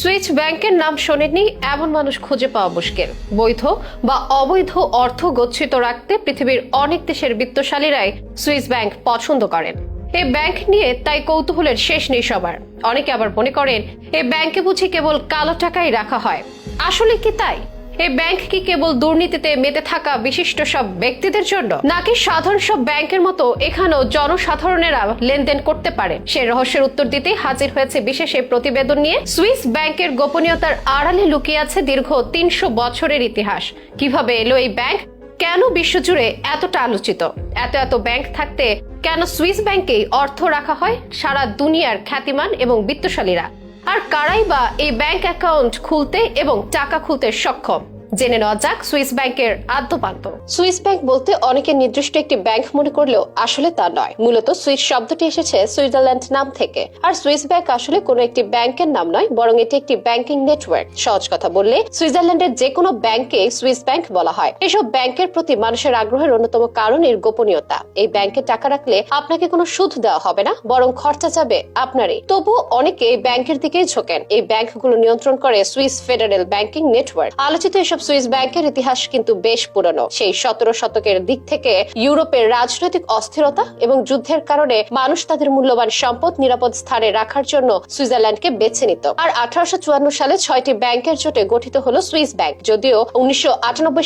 Switch ব্যাংকের নাম শোনেনি এমন মানুষ খুঁজে পাওয়া মুশকিল। বৈধ বা অবৈধ অর্থ গচ্ছিত রাখতে পৃথিবীর অনেক দেশের বিত্তশালীরাই সুইস ব্যাংক পছন্দ করেন। এ ব্যাংক নিয়ে তাই কৌতূহলের শেষ নেই সবার। অনেকে আবার মনে করেন, এ ব্যাংকে বুঝি কেবল কালো টাকাই রাখা হয়। আসলে কি তাই? এই ব্যাংক কি কেবল দুর্নীতিতে মেতে থাকা বিশিষ্ট সব ব্যক্তিদের জন্য, নাকি সাধারণ সব ব্যাংকের মতো এখানেও জনসাধারণেরা লেনদেন করতে পারে? সে রহস্যের উত্তর দিতে হাজির হয়েছে বিশেষ এই প্রতিবেদন নিয়ে। সুইস ব্যাংকের গোপনীয়তার আড়ালে লুকিয়ে আছে দীর্ঘ তিনশো বছরের ইতিহাস। কীভাবে এলো এই ব্যাংক কেন বিশ্বজুড়ে এতটা আলোচিত? এত এত ব্যাংক থাকতে কেন সুইস ব্যাংকেই অর্থ রাখা হয়? সারা দুনিয়ার খ্যাতিমান এবং বিত্তশালীরা। আর কারাই বা এই ব্যাংক অ্যাকাউন্ট খুলতে এবং টাকা খুলতে সক্ষম? জেনে নেওয়া যাক সুইস ব্যাংকের আদ্যপান্ত। সুইস ব্যাংক বলতে অনেকে নির্দিষ্ট একটি ব্যাংক মনে করলেও আসলে তা নয়। মূলত সুইস শব্দটি এসেছে সুইজারল্যান্ড নাম থেকে। আর সুইস ব্যাংক আসলে কোনো একটি ব্যাংকের নাম নয়, বরং এটি একটি ব্যাংকিং নেটওয়ার্ক। সহজ কথা বললে, সুইজারল্যান্ডের যে কোনো ব্যাংকে সুইস ব্যাংক বলা হয়। এসব ব্যাংকের প্রতি মানুষের আগ্রহের অন্যতম কারণ এর গোপনীয়তা। এই ব্যাংকে টাকা রাখলে আপনাকে কোনো সুদ দেওয়া হবে না, বরং খরচা যাবে আপনারই। তবুও অনেকে ব্যাংকের দিকেই ঝোঁকেন। এই ব্যাংকগুলো নিয়ন্ত্রণ করে সুইস ফেডারেল ব্যাংকিং নেটওয়ার্ক। আলোচিত এসব সুইস ব্যাংকের ইতিহাস কিন্তু বেশ পুরনো। সেই সতেরো শতকের দিক থেকে ইউরোপের রাজনৈতিক অস্থিরতা এবং যুদ্ধের কারণে মানুষ তাদের মূল্যবান সম্পদ নিরাপদ স্থানে রাখার জন্য সুইজারল্যান্ডকে বেছে নিত। আর আঠারোশো সালে ছয়টি ব্যাংকের জোটে গঠিত হলো সুইস ব্যাংক, যদিও উনিশশো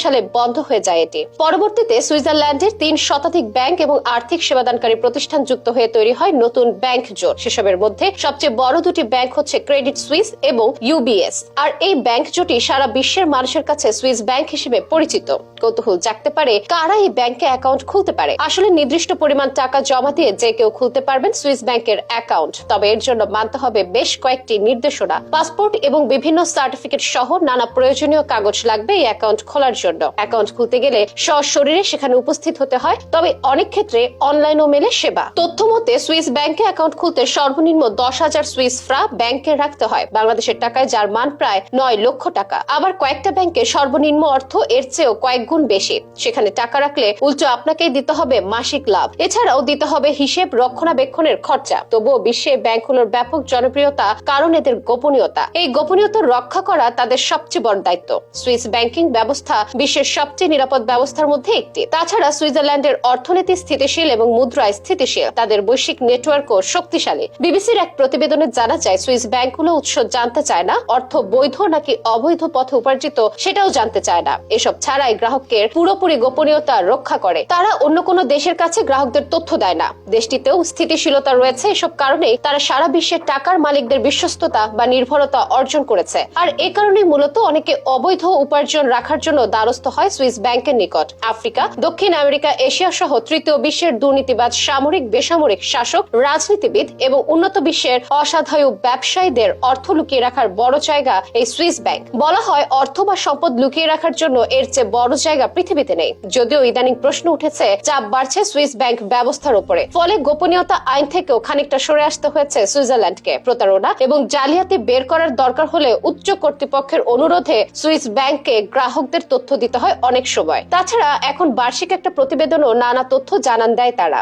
সালে বন্ধ হয়ে যায় এটি। পরবর্তীতে সুইজারল্যান্ডের তিন শতাধিক ব্যাংক এবং আর্থিক সেবাদানকারী প্রতিষ্ঠান যুক্ত হয়ে তৈরি হয় নতুন ব্যাংক জোট। সেসবের মধ্যে সবচেয়ে বড় দুটি ব্যাংক হচ্ছে ক্রেডিট সুইস এবং ইউবিএস আর এই ব্যাংক জোটই সারা বিশ্বের মানুষের কাছে সুইস ব্যাংক হিসেবে পরিচিত। কৌতূহল জাগতে পারে কারা এই ব্যাংকে অ্যাকাউন্ট খুলতে পারে। আসলে নির্দিষ্ট পরিমাণ টাকা জমা দিয়ে যে কেউ খুলতে পারবেন সুইস ব্যাংকের অ্যাকাউন্ট। তবে এর জন্য মানতে হবে বেশ কয়েকটি নির্দেশনা। পাসপোর্ট এবং বিভিন্ন সার্টিফিকেট সহ নানা প্রয়োজনীয় কাগজ লাগবে এই অ্যাকাউন্ট খোলার জন্য। অ্যাকাউন্ট খুলতে গেলে সশরীরে সেখানে উপস্থিত হতে হয়। তবে অনেক ক্ষেত্রে অনলাইনও মেলে সেবা। তথ্য মতে সুইস ব্যাংকে অ্যাকাউন্ট খুলতে সর্বনিম্ন দশ হাজার সুইস ফ্রা ব্যাংকে রাখতে হয়। বাংলাদেশের টাকায় যার মান প্রায় নয় লক্ষ টাকা। আবার কয়েকটা ব্যাংকে সর্বনিম্ন অর্থ এর চেয়েও কয়েক গুণ বেশি। সেখানে টাকা রাখলে উল্টো আপনাকেই দিতে হবে মাসিক লাভ। এছাড়াও দিতে হবে হিসেব রক্ষণাবেক্ষণের খরচা। তবুও বিশ্বে ব্যাংকগুলোর ব্যাপক জনপ্রিয়তা কারণ এদের গোপনীয়তা। এই গোপনীয়তা রক্ষা করা তাদের সবচেয়ে বড় দায়িত্ব। সুইস ব্যাংকিং ব্যবস্থা বিশ্বের সবচেয়ে নিরাপদ ব্যবস্থার মধ্যে একটি। তাছাড়া সুইজারল্যান্ডের অর্থনীতি স্থিতিশীল এবং মুদ্রায় স্থিতিশীল। তাদের বৈশ্বিক নেটওয়ার্কও শক্তিশালী। বিবিসির এক প্রতিবেদনে জানা যায়, সুইস ব্যাংকগুলো উৎস জানতে চায় না, অর্থ বৈধ নাকি অবৈধ পথে উপার্জিত সেটাও জানতে চায় না। এসব ছাড়াই গ্রাহকের পুরোপুরি গোপনীয়তা রক্ষা করে। তারা অন্য কোনো দেশের কাছে গ্রাহকদের তথ্য দেয় না। দেশটিতেও স্থিতিশীলতা রয়েছে। এসব কারণেই তারা সারা বিশ্বের টাকার মালিকদের বিশ্বস্ততা বা নির্ভরতা অর্জন করেছে। আর এ কারণে মূলত অনেকে অবৈধ উপার্জন রাখার জন্য দ্বারস্থ হয় সুইস ব্যাংকের নিকট। আফ্রিকা, দক্ষিণ আমেরিকা, এশিয়া সহ তৃতীয় বিশ্বের দুর্নীতিবাজ সামরিক বেসামরিক শাসক, রাজনীতিবিদ এবং উন্নত বিশ্বের অসাধায়ু ব্যবসায়ীদের অর্থ লুকিয়ে রাখার বড় জায়গা এই সুইস ব্যাংক। বলা হয় অর্থ বা সম্পদ লুকিয়ে রাখার জন্য এর চেয়ে বড় জায়গা পৃথিবীতে নেই। যদিও ইদানিং প্রশ্ন উঠেছে, চাপ বাড়ছে সুইস ব্যাংক ব্যবস্থার উপরে। ফলে গোপনীয়তা আইন থেকেও খানিকটা সরে আসতে হয়েছে সুইজারল্যান্ডকে। প্রতারণা এবং জালিয়াতি বের করার দরকার হলে উচ্চ কর্তৃপক্ষের অনুরোধে সুইস ব্যাংককে গ্রাহকদের তথ্য দিতে হয় অনেক সময়। তাছাড়া এখন বার্ষিক একটা প্রতিবেদনও নানা তথ্য জানান দেয় তারা।